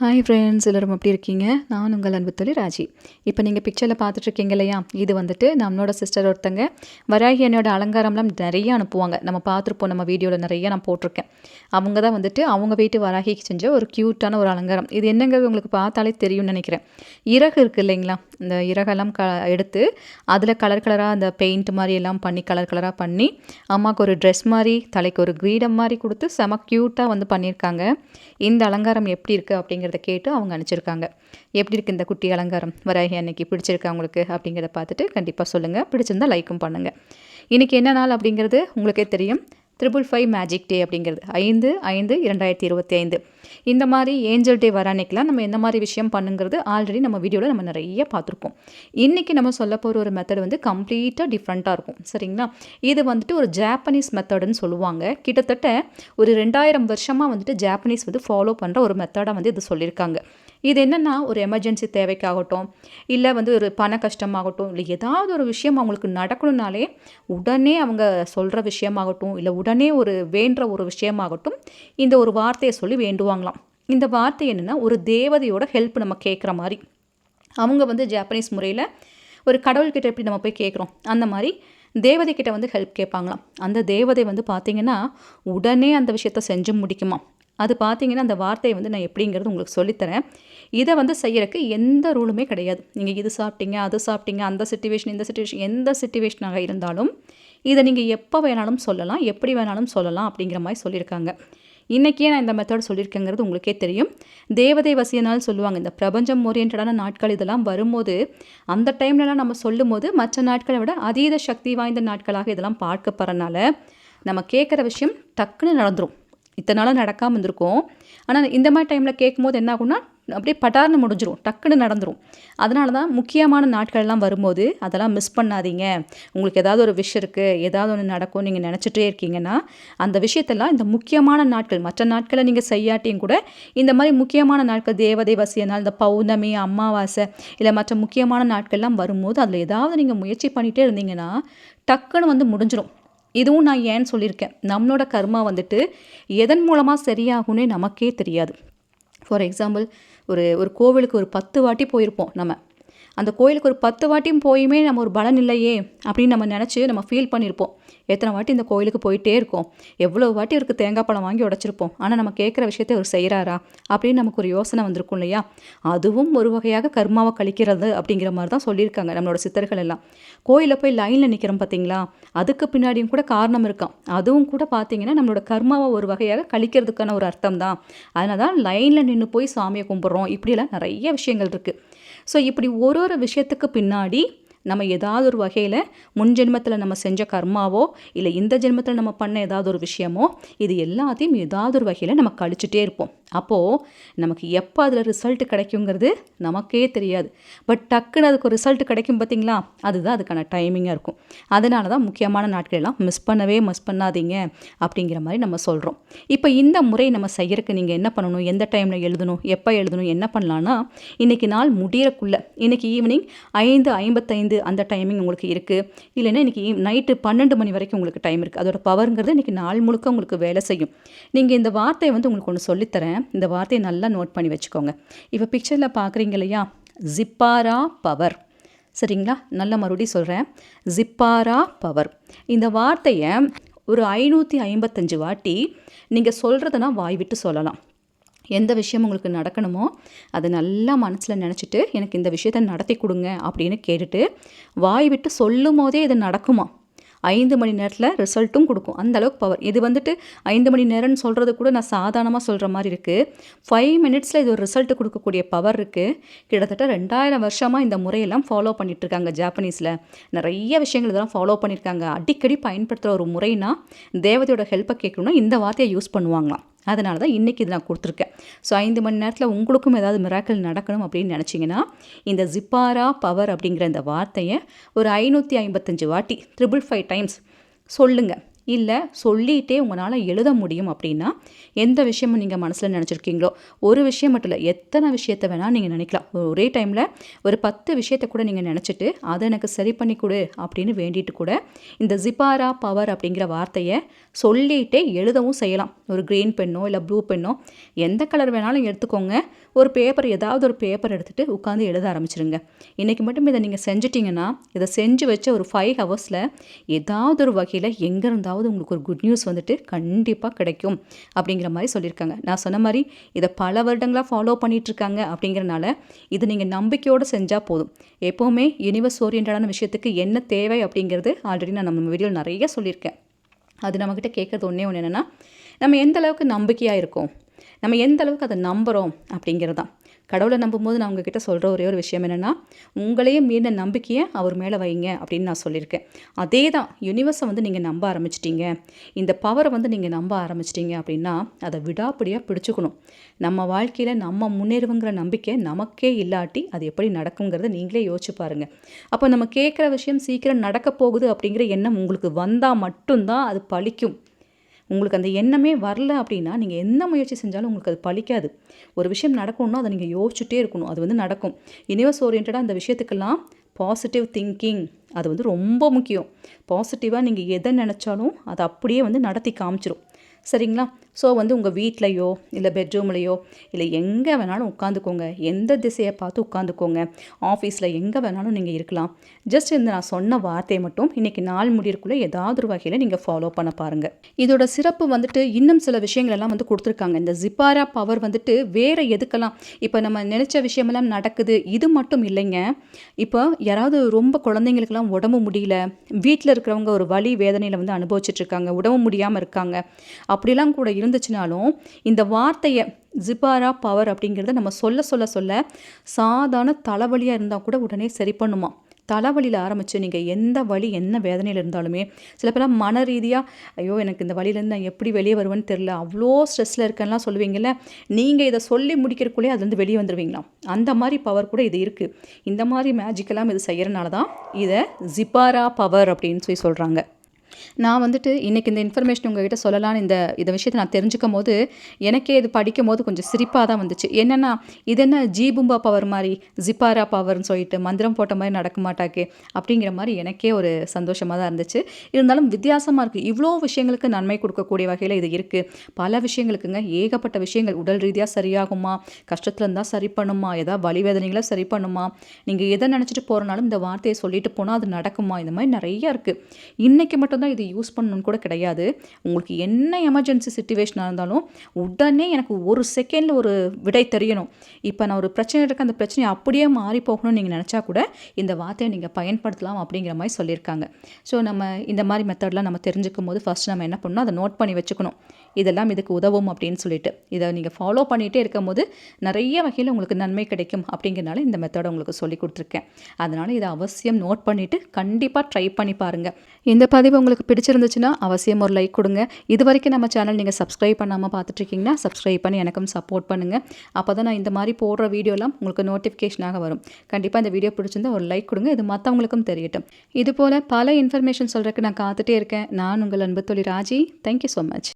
Hi friends எல்லோரும் எப்படி இருக்கீங்க? நான் உங்கள் அன்பு தொழில் ராஜி. இப்போ நீங்கள் பிக்சரில் பார்த்துட்ருக்கீங்க இல்லையா? இது வந்துட்டு நம்மளோட சிஸ்டர் ஒருத்தங்க. வராகி என்னோட அலங்காரம்லாம் நிறைய அனுப்புவாங்க. நம்ம பார்த்துருப்போம் நம்ம வீடியோவில் நிறைய நான் போட்டிருக்கேன். அவங்க தான் வந்துட்டு அவங்க வீட்டு வராகிக்கு செஞ்ச ஒரு க்யூட்டான ஒரு அலங்காரம். இது என்னங்கிறது உங்களுக்கு பார்த்தாலே தெரியும்னு நினைக்கிறேன். இறகு இருக்குது இல்லைங்களா? இந்த இறகெல்லாம் க எடுத்து அதில் கலர் கலராக அந்த பெயிண்ட் மாதிரி எல்லாம் பண்ணி கலர் கலராக பண்ணி அம்மாவுக்கு ஒரு ட்ரெஸ் மாதிரி தலைக்கு ஒரு கிரீடம் மாதிரி கொடுத்து செம க்யூட்டாக வந்து பண்ணியிருக்காங்க. இந்த அலங்காரம் எப்படி இருக்குது அப்படிங்கிறத கேட்டு அவங்க அனுப்பிச்சிருக்காங்க. எப்படி இருக்குது இந்த குட்டி அலங்காரம்? வராகி அன்னைக்கு பிடிச்சிருக்கா உங்களுக்கு? அப்படிங்கிறத பார்த்துட்டு கண்டிப்பாக சொல்லுங்கள் பிடிச்சிருந்தா லைக்கும் பண்ணுங்கள் இன்றைக்கி என்ன நாள் அப்படிங்கிறது உங்களுக்கே தெரியும். த்ரிபிள் ஃபைவ் மேஜிக் டே அப்படிங்கிறது. ஐந்து ஐந்து இரண்டாயிரத்தி இருபத்தி ஐந்து. இந்த மாதிரி ஏஞ்சல் டே வர அன்னைக்கெலாம் நம்ம எந்த மாதிரி விஷயம் பண்ணுங்கிறது ஆல்ரெடி நம்ம வீடியோவில் நம்ம நிறைய பார்த்துருப்போம். இன்றைக்கி நம்ம சொல்ல போகிற ஒரு மெத்தட் வந்து கம்ப்ளீட்டாக டிஃப்ரெண்ட்டாக இருக்கும். சரிங்களா? இது வந்துட்டு ஒரு ஜாப்பனீஸ் மெத்தடுன்னு சொல்லுவாங்க. கிட்டத்தட்ட ஒரு ரெண்டாயிரம் வருஷமாக வந்துட்டு ஜாப்பனீஸ் வந்து ஃபாலோ பண்ணுற ஒரு மெத்தடாக வந்து இது சொல்லியிருக்காங்க. இது என்னென்னா ஒரு எமர்ஜென்சி தேவைக்காகட்டும் இல்லை வந்து ஒரு பண கஷ்டமாகட்டும் இல்லை ஏதாவது ஒரு விஷயம் அவங்களுக்கு நடக்கணும்னாலே உடனே அவங்க சொல்கிற விஷயமாகட்டும் இல்லை உடனே ஒரு வேண்டுற ஒரு விஷயமாகட்டும் இந்த ஒரு வார்த்தையை சொல்லி வேண்டுவாங்களாம். இந்த வார்த்தை என்னென்னா ஒரு தேவதையோட ஹெல்ப் நம்ம கேட்குற மாதிரி. அவங்க வந்து ஜாப்பனீஸ் முறையில் ஒரு கடவுள்கிட்ட எப்படி நம்ம போய் கேட்குறோம் அந்த மாதிரி தேவதைக்கிட்ட வந்து ஹெல்ப் கேட்பாங்களாம் அந்த தேவதை வந்து பார்த்திங்கன்னா உடனே அந்த விஷயத்த செஞ்சு முடிக்குமா அது பார்த்தீங்கன்னா அந்த வார்த்தையை வந்து நான் எப்படிங்கிறது உங்களுக்கு சொல்லித்தரேன். இதை வந்து செய்யறதுக்கு எந்த ரூலுமே கிடையாது. நீங்கள் இது சாப்பிட்டீங்க அது சாப்பிட்டீங்க அந்த சுச்சுவேஷன் இந்த சுச்சுவேஷன் எந்த சுச்சுவேஷனாக இருந்தாலும் இதை நீங்கள் எப்போ வேணாலும் சொல்லலாம் எப்படி வேணாலும் சொல்லலாம் அப்படிங்கிற மாதிரி சொல்லியிருக்காங்க. இன்றைக்கே நான் இந்த மெத்தட் சொல்லியிருக்கேங்கிறது உங்களுக்கே தெரியும். தேவதை வசியனால் சொல்லுவாங்க இந்த பிரபஞ்சம் ஓரியன்டான நாட்கள் இதெல்லாம் வரும்போது அந்த டைம்லலாம் நம்ம சொல்லும் போது மற்ற நாட்களை விட அதீத சக்தி வாய்ந்த நாட்களாக இதெல்லாம் பார்க்கப்படுறனால நம்ம கேட்குற விஷயம் டக்குன்னு நடந்துடும் இத்தனை நாளாக நடக்காமல் இருந்திருக்கும். ஆனால் இந்த மாதிரி டைமில் கேட்கும்போது என்ன ஆகும்னா அப்படியே பட்டார்னு முடிஞ்சிடும் டக்குன்னு நடந்துடும் அதனால தான் முக்கியமான நாட்கள்லாம் வரும்போது அதெல்லாம் மிஸ் பண்ணாதீங்க. உங்களுக்கு ஏதாவது ஒரு விஷயம் இருக்குது ஏதாவது ஒன்று நடக்கும் நீங்கள் நினச்சிட்டே இருக்கீங்கன்னா அந்த விஷயத்தெல்லாம் இந்த முக்கியமான நாட்கள் மற்ற நாட்களை நீங்கள் செய்யாட்டியும் கூட இந்த மாதிரி முக்கியமான நாட்கள் தேவதை வசிய நாள் இந்த பௌர்ணமி அமாவாசை இல்லை மற்ற முக்கியமான நாட்கள்லாம் வரும்போது அதில் ஏதாவது நீங்கள் முயற்சி பண்ணிகிட்டே இருந்தீங்கன்னா டக்குன்னு வந்து முடிஞ்சிடும் இதுவும் நான் ஏன்னு சொல்லியிருக்கேன்? நம்மளோட கர்மா வந்துட்டு எதன் மூலமாக சரியாகும்னே நமக்கே தெரியாது. ஃபார் எக்ஸாம்பிள் ஒரு ஒரு கோவிலுக்கு ஒரு பத்து வாட்டி போயிருப்போம் நம்ம. அந்த கோயிலுக்கு ஒரு பத்து வாட்டியும் போயுமே நம்ம ஒரு பலன் இல்லையே அப்படின்னு நம்ம நினச்சி நம்ம ஃபீல் பண்ணியிருப்போம் எத்தனை வாட்டி இந்த கோயிலுக்கு போயிட்டே இருக்கோம். எவ்வளோ வாட்டி அவருக்கு தேங்காய் பழம் வாங்கி உடச்சிருப்போம். ஆனால் நம்ம கேட்குற விஷயத்தை அவர் செய்கிறாரா அப்படின்னு நமக்கு ஒரு யோசனை வந்திருக்கும் இல்லையா? அதுவும் ஒரு வகையாக கர்மாவை கழிக்கிறது அப்படிங்கிற மாதிரி தான் சொல்லியிருக்காங்க நம்மளோட சித்தர்கள் எல்லாம். கோயிலில் போய் லைனில் நிற்கிறோம் பார்த்தீங்களா அதுக்கு பின்னாடியும் கூட காரணம் இருக்கும். அதுவும் கூட பார்த்தீங்கன்னா நம்மளோட கர்மாவை ஒரு வகையாக கழிக்கிறதுக்கான ஒரு அர்த்தம் தான். அதனால தான் லைனில் நின்று போய் சாமியை கும்பிட்றோம். இப்படியெல்லாம் நிறைய விஷயங்கள் இருக்குது ஸோ இப்படி ஒரு ஒரு விஷயத்துக்கு பின்னாடி நம்ம ஏதாவது ஒரு வகையில் முன் ஜென்மத்தில் நம்ம செஞ்ச கர்மாவோ இல்லை இந்த ஜென்மத்தில் நம்ம பண்ண ஏதாவது ஒரு விஷயமோ இது எல்லாத்தையும் ஏதாவது ஒரு வகையில் நம்ம கழிச்சுட்டே இருப்போம். அப்போது நமக்கு எப்போ அதில் ரிசல்ட் கிடைக்குங்கிறது நமக்கே தெரியாது. பட் டக்குன்னு அதுக்கு ஒரு ரிசல்ட் கிடைக்கும் பார்த்தீங்களா அதுதான் அதுக்கான டைமிங்காக இருக்கும். அதனால தான் முக்கியமான நாட்களெல்லாம் மிஸ் பண்ணவே மிஸ் பண்ணாதீங்க அப்படிங்கிற மாதிரி நம்ம சொல்கிறோம் இப்போ இந்த முறை நம்ம செய்யறதுக்கு நீங்கள் என்ன பண்ணணும்? எந்த டைமில் எழுதணும்? எப்போ எழுதணும்? என்ன பண்ணலான்னா இன்றைக்கி நாள் முடியறக்குள்ளே இன்றைக்கி ஈவினிங் ஐந்து ஐம்பத்தைந்து அந்த டைமிங் உங்களுக்கு இருக்குது இல்லைன்னா இன்றைக்கி நைட்டு பன்னெண்டு மணி வரைக்கும் உங்களுக்கு டைம் இருக்குது அதோட பவருங்கிறது இன்றைக்கி நாள் முழுக்க உங்களுக்கு வேலை செய்யும். நீங்கள் இந்த வார்த்தையை வந்து உங்களுக்கு ஒன்று சொல்லித்தரேன். இந்த வார்த்தையை நல்லா நோட் பண்ணி வச்சுக்கோங்க. இப்போ பிக்சரில் பார்க்குறீங்க இல்லையா? ஜிப்பாரா பவர் சரிங்களா? நல்ல மறுபடியும் சொல்கிறேன் ஜிப்பாரா பவர் இந்த வார்த்தையை ஒரு ஐநூற்றி ஐம்பத்தஞ்சு வாட்டி நீங்கள் சொல்கிறதுனா வாய் விட்டு சொல்லலாம். எந்த விஷயம் உங்களுக்கு நடக்கணுமோ அதை நல்லா மனசில் நினச்சிட்டு எனக்கு இந்த விஷயத்தை நடத்தி கொடுங்க அப்படின்னு கேட்டுட்டு வாய் விட்டு சொல்லும் போதே இது நடக்குமா? ஐந்து மணி நேரத்தில் ரிசல்ட்டும் கொடுக்கும். அந்த அளவுக்கு பவர் இது வந்துட்டு ஐந்து மணி நேரம்னு சொல்கிறது கூட நான் சாதாரணமாக சொல்கிற மாதிரி இருக்குது ஃபைவ் மினிட்ஸில் இது ஒரு ரிசல்ட் கொடுக்கக்கூடிய பவர் இருக்குது கிட்டத்தட்ட ரெண்டாயிரம் வருஷமாக இந்த முறையெல்லாம் ஃபாலோ பண்ணிகிட்ருக்காங்க ஜாப்பனீஸில் நிறைய விஷயங்கள் இதெல்லாம் ஃபாலோ பண்ணியிருக்காங்க அடிக்கடி பயன்படுத்துகிற ஒரு முறைனா தேவதையோட ஹெல்ப்பை கேட்கணும்னா இந்த வார்த்தையை யூஸ் பண்ணுவாங்களாம். அதனால தான் இன்றைக்கி இது நான் கொடுத்துருக்கேன். ஸோ ஐந்து மணி நேரத்தில் உங்களுக்கும் ஏதாவது மிராக்கள் நடக்கணும் அப்படின்னு நினச்சிங்கன்னா இந்த ஜிப்பாரா பவர் அப்படிங்கிற இந்த வார்த்தையை ஒரு ஐநூற்றி ஐம்பத்தஞ்சு வாட்டி ட்ரிபிள் ஃபைவ் டைம்ஸ் சொல்லுங்கள் இல்லை சொல்லிகிட்டே உங்களால் எழுத முடியும் அப்படின்னா எந்த விஷயமும் நீங்கள் மனசில் நினச்சிருக்கீங்களோ ஒரு விஷயம் மட்டும் இல்லை எத்தனை விஷயத்த வேணால் நீங்கள் நினைக்கலாம். ஒரே டைமில் ஒரு பத்து விஷயத்த கூட நீங்கள் நினச்சிட்டு அதை எனக்கு சரி பண்ணி கொடு அப்படின்னு வேண்டிட்டு கூட இந்த ஜிபாரா பவர் அப்படிங்கிற வார்த்தையை சொல்லிகிட்டே எழுதவும் செய்யலாம். ஒரு க்ரீன் பென்னோ இல்லை ப்ளூ பென்னோ எந்த கலர் வேணாலும் எடுத்துக்கோங்க. ஒரு பேப்பர் ஏதாவது ஒரு பேப்பர் எடுத்துகிட்டு உட்காந்து எழுத ஆரம்பிச்சிருங்க. இன்றைக்கி மட்டும் இதை நீங்கள் செஞ்சிட்டிங்கன்னா இதை செஞ்சு வச்ச ஒரு ஃபைவ் ஹவர்ஸில் ஏதாவது ஒரு வகையில் எங்கே ஏதாவது உங்களுக்கு ஒரு குட் நியூஸ் வந்துட்டு கண்டிப்பாக கிடைக்கும் அப்படிங்கிற மாதிரி சொல்லியிருக்காங்க. நான் சொன்ன மாதிரி இதை பல வருடங்களாக ஃபாலோ பண்ணிகிட்ருக்காங்க அப்படிங்கிறனால இது நீங்கள் நம்பிக்கையோடு செஞ்சால் போதும். எப்போவுமே யூனிவர்ஸ் ஓரியன்டான விஷயத்துக்கு என்ன தேவை அப்படிங்கிறது ஆல்ரெடி நான் நம்ம வீடியோவில் நிறைய சொல்லியிருக்கேன். அது நம்மக்கிட்ட கேட்குறது ஒன்றே ஒன்று என்னென்னா நம்ம எந்த அளவுக்கு நம்பிக்கையாக இருக்கோம்? நம்ம எந்த அளவுக்கு அதை நம்புகிறோம் அப்படிங்கிறது தான் கடவுளை நம்பும்போது நான் உங்ககிட்ட சொல்கிற ஒரே ஒரு விஷயம் என்னென்னா உங்களையும் மீறின நம்பிக்கையை அவர் மேலே வைங்க அப்படின்னு நான் சொல்லியிருக்கேன். அதே தான் யூனிவர்ஸை வந்து நீங்கள் நம்ப ஆரம்பிச்சிட்டிங்க. இந்த பவரை வந்து நீங்கள் நம்ப ஆரம்பிச்சிட்டிங்க அப்படின்னா அதை விடாப்படியாக பிடிச்சிக்கணும். நம்ம வாழ்க்கையில் நம்ம முன்னேறுவங்கிற நம்பிக்கை நமக்கே இல்லாட்டி அது எப்படி நடக்குங்கிறத நீங்களே யோசிச்சு பாருங்கள் அப்போ நம்ம கேட்குற விஷயம் சீக்கிரம் நடக்க போகுது அப்படிங்கிற எண்ணம் உங்களுக்கு வந்தால் மட்டும்தான் அது பழிக்கும். உங்களுக்கு அந்த எண்ணமே வரல அப்படின்னா நீங்கள் என்ன முயற்சி செஞ்சாலும் உங்களுக்கு அது பழிக்காது. ஒரு விஷயம் நடக்கணும்னா அதை நீங்கள் யோசிச்சுட்டே இருக்கணும். அது வந்து நடக்கும். யூனிவர்ஸ் ஓரியன்டாக அந்த விஷயத்துக்கெல்லாம் பாசிட்டிவ் திங்கிங் அது வந்து ரொம்ப முக்கியம். பாசிட்டிவாக நீங்கள் எதை நினச்சாலும் அதை அப்படியே வந்து நடத்தி காமிச்சிரும். சரிங்களா? ஸோ வந்து உங்கள் வீட்லேயோ இல்லை பெட்ரூம்லேயோ இல்லை எங்கே வேணாலும் உட்காந்துக்கோங்க. எந்த திசையை பார்த்து உட்காந்துக்கோங்க. ஆஃபீஸில் எங்கே வேணாலும் நீங்கள் இருக்கலாம். ஜஸ்ட் இந்த நான் சொன்ன வார்த்தையை மட்டும் இன்றைக்கி நாள் முடியறக்குள்ளே ஏதாவது ஒரு வகையில் நீங்கள் ஃபாலோ பண்ண பாருங்கள் இதோட சிறப்பு வந்துட்டு இன்னும் சில விஷயங்கள் எல்லாம் வந்து கொடுத்துருக்காங்க. இந்த ஜிப்பாரா பவர் வந்துட்டு வேறு எதுக்கெல்லாம்? இப்போ நம்ம நினச்ச விஷயமெல்லாம் நடக்குது. இது மட்டும் இல்லைங்க. இப்போ யாராவது ரொம்ப குழந்தைங்களுக்கெல்லாம் உடம்பு முடியல. வீட்டில் இருக்கிறவங்க ஒரு வலி வேதனையில் வந்து அனுபவிச்சிட்ருக்காங்க உடம்பு முடியாமல் இருக்காங்க. அப்படிலாம் கூட இருந்துச்சுனாலும் இந்த வார்த்தையை ஜிபாரா பவர் அப்படிங்கிறத நம்ம சொல்ல சொல்ல சொல்ல சாதாரண தலைவலியாக இருந்தால் கூட உடனே சரி பண்ணுமா? தலைவலியில் ஆரம்பித்து நீங்கள் எந்த வழி என்ன வேதனையில் இருந்தாலுமே சில பேர்லாம் மன ரீதியாக ஐயோ எனக்கு இந்த வழியிலேருந்து நான் எப்படி வெளியே வருவேன்னு தெரில அவ்வளோ ஸ்ட்ரெஸ்ஸில் இருக்கேன்லாம் சொல்லுவீங்கள்ல நீங்கள் இதை சொல்லி முடிக்கிறக்குள்ளே அதுலேருந்து வெளியே வந்துடுவீங்களாம் அந்த மாதிரி பவர் கூட இது இருக்குது இந்த மாதிரி மேஜிக்கெல்லாம் இது செய்கிறனால தான் இதை ஜிபாரா பவர் அப்படின்னு சொல்லி சொல்கிறாங்க நான் வந்துட்டு இன்றைக்கி இந்த இன்ஃபர்மேஷன் உங்ககிட்ட சொல்லலான்னு இந்த இந்த விஷயத்தை நான் தெரிஞ்சுக்கும் போது எனக்கே இது படிக்கும் போது கொஞ்சம் சிரிப்பாக தான் வந்துச்சு. என்னென்னா இது என்ன ஜீபும்பா பவர் மாதிரி ஜிப்பாரா பவர்னு சொல்லிட்டு மந்திரம் போட்ட மாதிரி நடக்க மாட்டாக்கே அப்படிங்கிற மாதிரி எனக்கே ஒரு சந்தோஷமாக தான் இருந்துச்சு. இருந்தாலும் வித்தியாசமாக இருக்குது இவ்வளோ விஷயங்களுக்கு நன்மை கொடுக்கக்கூடிய வகையில் இது இருக்குது பல விஷயங்களுக்குங்க ஏகப்பட்ட விஷயங்கள் உடல் ரீதியாக சரியாகுமா? கஷ்டத்தில் இருந்தால் சரி பண்ணுமா? ஏதாவது வழி வேதனைகளை சரி பண்ணுமா? நீங்கள் எதை நினச்சிட்டு போகிறனாலும் இந்த வார்த்தையை சொல்லிட்டு போனால் அது நடக்குமா? இந்த மாதிரி நிறையா இருக்குது இன்றைக்கி மட்டும்தான் இது யூஸ் பண்ணணும்னு கூட கிடையாது. உங்களுக்கு என்ன எமர்ஜென்சி சுச்சுவேஷனாக இருந்தாலும் உடனே எனக்கு ஒரு செகண்டில் ஒரு விடை தெரியணும். இப்போ நான் ஒரு பிரச்சனை இருக்க அந்த பிரச்சனையை அப்படியே மாறி போகணும்னு நீங்கள் நினச்சா கூட இந்த வார்த்தையை நீங்கள் பயன்படுத்தலாம் அப்படிங்கிற மாதிரி சொல்லியிருக்காங்க. ஸோ நம்ம இந்த மாதிரி மெத்தட்லாம் நம்ம தெரிஞ்சுக்கும் போது ஃபஸ்ட் நம்ம என்ன பண்ணணும்? அதை நோட் பண்ணி வச்சுக்கணும். இதெல்லாம் இதுக்கு உதவும் அப்படின்னு சொல்லிட்டு. இதை நீங்கள் ஃபாலோ பண்ணிகிட்டே இருக்கும் போது நிறைய வகையில் உங்களுக்கு நன்மை கிடைக்கும் அப்படிங்கிறனால இந்த மெத்தடை உங்களுக்கு சொல்லி கொடுத்துருக்கேன். அதனால் இதை அவசியம் நோட் பண்ணிவிட்டு கண்டிப்பாக ட்ரை பண்ணி பாருங்கள் இந்த பதிவு உங்களுக்கு பிடிச்சிருந்துச்சுன்னா அவசியம் ஒரு லைக் கொடுங்க. இது வரைக்கும் நம்ம சேனல் நீங்கள் சப்ஸ்கிரைப் பண்ணாமல் பார்த்துட்ருக்கீங்கன்னா சப்ஸ்கிரைப் பண்ணி எனக்கும் சப்போர்ட் பண்ணுங்கள் அப்போ தான் நான் இந்த மாதிரி போடுற வீடியோலாம் உங்களுக்கு நோட்டிஃபிகேஷனாக வரும். கண்டிப்பாக இந்த வீடியோ பிடிச்சிருந்தா ஒரு லைக் கொடுங்க. இது மற்றவங்களுக்கும் தெரியட்டும். இது போல் பல இன்ஃபர்மேஷன் சொல்கிறதுக்கு நான் காத்துட்டே இருக்கேன். நான் உங்கள் அன்பு தொழில் ராஜி. Thank you so much